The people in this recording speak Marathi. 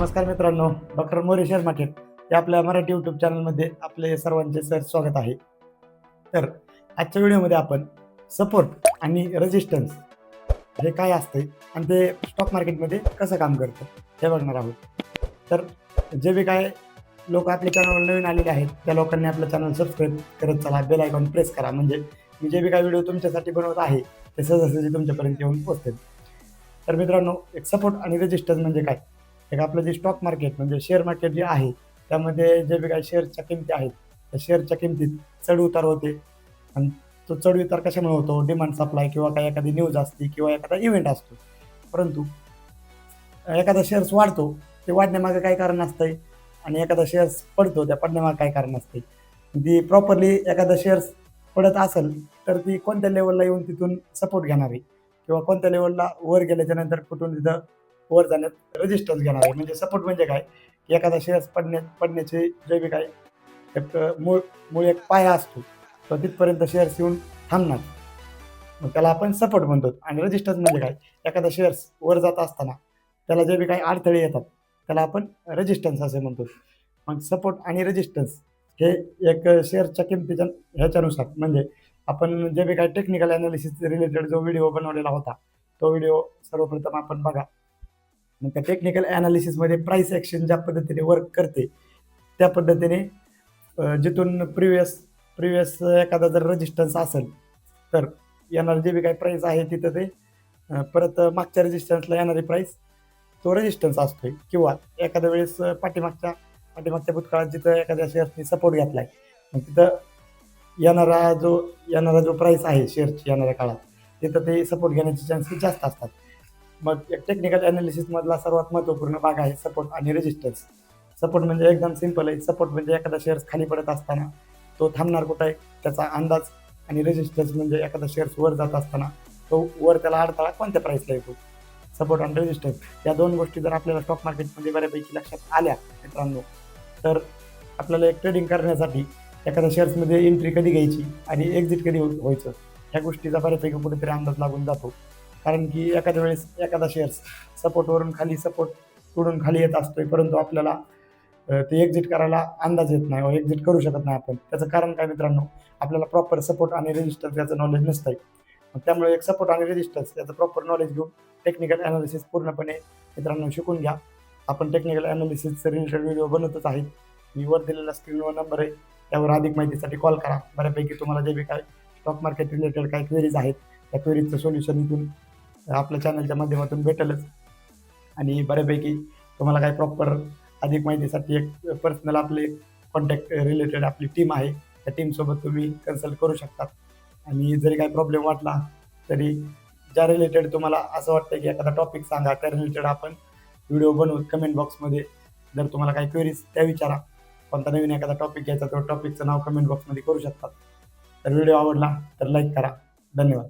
नमस्कार मित्रांनो डॉक्टर मोरे शेअर मार्केट या आपल्या मराठी यूट्यूब चॅनलमध्ये आपले सर्वांचे सर स्वागत आहे. तर आजच्या व्हिडिओमध्ये आपण सपोर्ट आणि रेजिस्टन्स हे काय असते आणि ते स्टॉक मार्केटमध्ये कसं काम करतं हे बघणार आहोत. तर जे बी काय लोक आपल्या चॅनलवर नवीन आलेले आहेत त्या लोकांनी आपलं चॅनल सबस्क्राईब करत चला बेल आयकॉन प्रेस करा. म्हणजे मी जे बी काय व्हिडिओ तुमच्यासाठी बनवत आहे ते सहजासहजी तुमच्यापर्यंत येऊन पोहोचतील. तर मित्रांनो एक सपोर्ट आणि रेजिस्टन्स म्हणजे काय? एक आपलं जे स्टॉक मार्केट म्हणजे शेअर मार्केट जे आहे त्यामध्ये जे बी काही शेअरच्या किमती आहेत त्या शेअरच्या किमतीत चढ उतार होते. आणि तो चढ उतार कशामुळे होतो? डिमांड सप्लाय किंवा काही एखादी न्यूज असते किंवा एखादा इव्हेंट असतो. परंतु एखादा शेअर्स वाढतो ते वाढण्यामागे काय कारण असतंय? आणि एखादा शेअर्स पडतो त्या पडण्यामागे काय कारण असते ती प्रॉपरली एखादा शेअर्स पडत असेल तर ती कोणत्या लेवलला येऊन तिथून सपोर्ट घेणार? आहे किंवा कोणत्या लेवलला वर गेल्याच्यानंतर कुठून तिथं वर जाण्यात रेजिस्टन्स घेणार आहे. म्हणजे सपोर्ट म्हणजे काय? एखादा शेअर्स पडण्या पडण्याचे जे बी काय एक मूळ मूळ एक पाया असतो तो तिथपर्यंत शेअर्स येऊन थांबणार. मग त्याला आपण सपोर्ट म्हणतो. आणि रेजिस्टन्स म्हणजे काय? एखादा शेअर्स वर जात असताना त्याला जे बी काही अडथळे येतात त्याला आपण रेजिस्टन्स असे म्हणतो. मग सपोर्ट आणि रेजिस्टन्स हे एक शेअरच्या किमतीच्या ह्याच्यानुसार. म्हणजे आपण जे बी काही टेक्निकल अनालिसिस रिलेटेड जो व्हिडिओ बनवलेला होता तो व्हिडिओ सर्वप्रथम आपण बघा. मग त्या टेक्निकल ॲनालिसिसमध्ये प्राईस ॲक्शन ज्या पद्धतीने वर्क करते त्या पद्धतीने जिथून प्रिव्हियस प्रिव्हियस एखादा जर रजिस्टन्स असेल तर येणार जे बी काही प्राईस आहे तिथं ते परत मागच्या रेजिस्टन्सला येणारी प्राईस तो रेजिस्टन्स असतोय. किंवा एखाद्या वेळेस पाठीमागच्या पाठीमागच्या भूतकाळात जिथं एखाद्या शेअर्सनी सपोर्ट घेतलाय मग तिथं येणारा जो येणारा जो प्राईस आहे शेअरची येणाऱ्या काळात तिथं ते सपोर्ट घेण्याचे चान्सेस जास्त असतात. मग एक टेक्निकल अनालिसिसमधला सर्वात महत्त्वपूर्ण भाग आहे सपोर्ट आणि रेजिस्टन्स सपोर्ट म्हणजे एकदम सिंपल आहे. सपोर्ट म्हणजे एखादा शेअर्स खाली पडत असताना तो थांबणार कुठं? आहे त्याचा अंदाज आणि रेजिस्टन्स म्हणजे एखादा शेअर्स वर जात असताना तो वर त्याला अडथळा कोणत्या प्राईसला येतो? सपोर्ट आणि रेजिस्टन्स या दोन गोष्टी जर आपल्याला स्टॉक मार्केटमध्ये बऱ्यापैकी लक्षात आल्या मित्रांनो तर आपल्याला एक ट्रेडिंग करण्यासाठी एखाद्या शेअर्समध्ये एंट्री कधी घ्यायची आणि एक्झिट कधी हो- व्हायचं? ह्या गोष्टीचा बऱ्यापैकी कुठेतरी अंदाज लागून जातो. कारण की एखाद्या वेळेस एखादा शेअर्स सपोर्टवरून खाली सपोर्ट तोडून खाली येत असतोय परंतु आपल्याला ते एक्झिट करायला अंदाज येत नाही एक्झिट करू शकत नाही आपण. त्याचं कारण काय मित्रांनो? आपल्याला प्रॉपर सपोर्ट आणि रेजिस्टन्स याचं नॉलेज नसतंय. त्यामुळे एक सपोर्ट आणि रेजिस्टन्स याचं प्रॉपर नॉलेज घेऊन टेक्निकल अनालिसिस पूर्णपणे मित्रांनो शिकून घ्या. आपण टेक्निकल अनालिसिस रिलेटेड व्हिडिओ बनवतच आहेत. मी वर दिलेला स्क्रीनवर नंबर आहे. त्यावर अधिक माहितीसाठी कॉल करा. बऱ्यापैकी तुम्हाला जे बी काय स्टॉक मार्केट रिलेटेड काही क्वेरीज आहेत त्या क्वेरीजचं सोल्युशन इथून आपल्या चॅनलच्या माध्यमातून भेटेलच. आणि बऱ्यापैकी तुम्हाला काही प्रॉपर अधिक माहितीसाठी एक पर्सनल आपले कॉन्टॅक्ट रिलेटेड आपली टीम आहे. त्या टीमसोबत तुम्ही कन्सल्ट करू शकता. आणि जरी काही प्रॉब्लेम वाटला तरी ज्या रिलेटेड तुम्हाला असं वाटतं की एखादा टॉपिक सांगा त्या रिलेटेड आपण व्हिडिओ बनवू कमेंट बॉक्समध्ये जर तुम्हाला काही क्वेरीज त्या विचारा. कोणता नवीन एखादा टॉपिक घ्यायचा तर टॉपिकचं नाव कमेंट बॉक्समध्ये करू शकतात तर व्हिडिओ आवडला तर लाईक करा. धन्यवाद.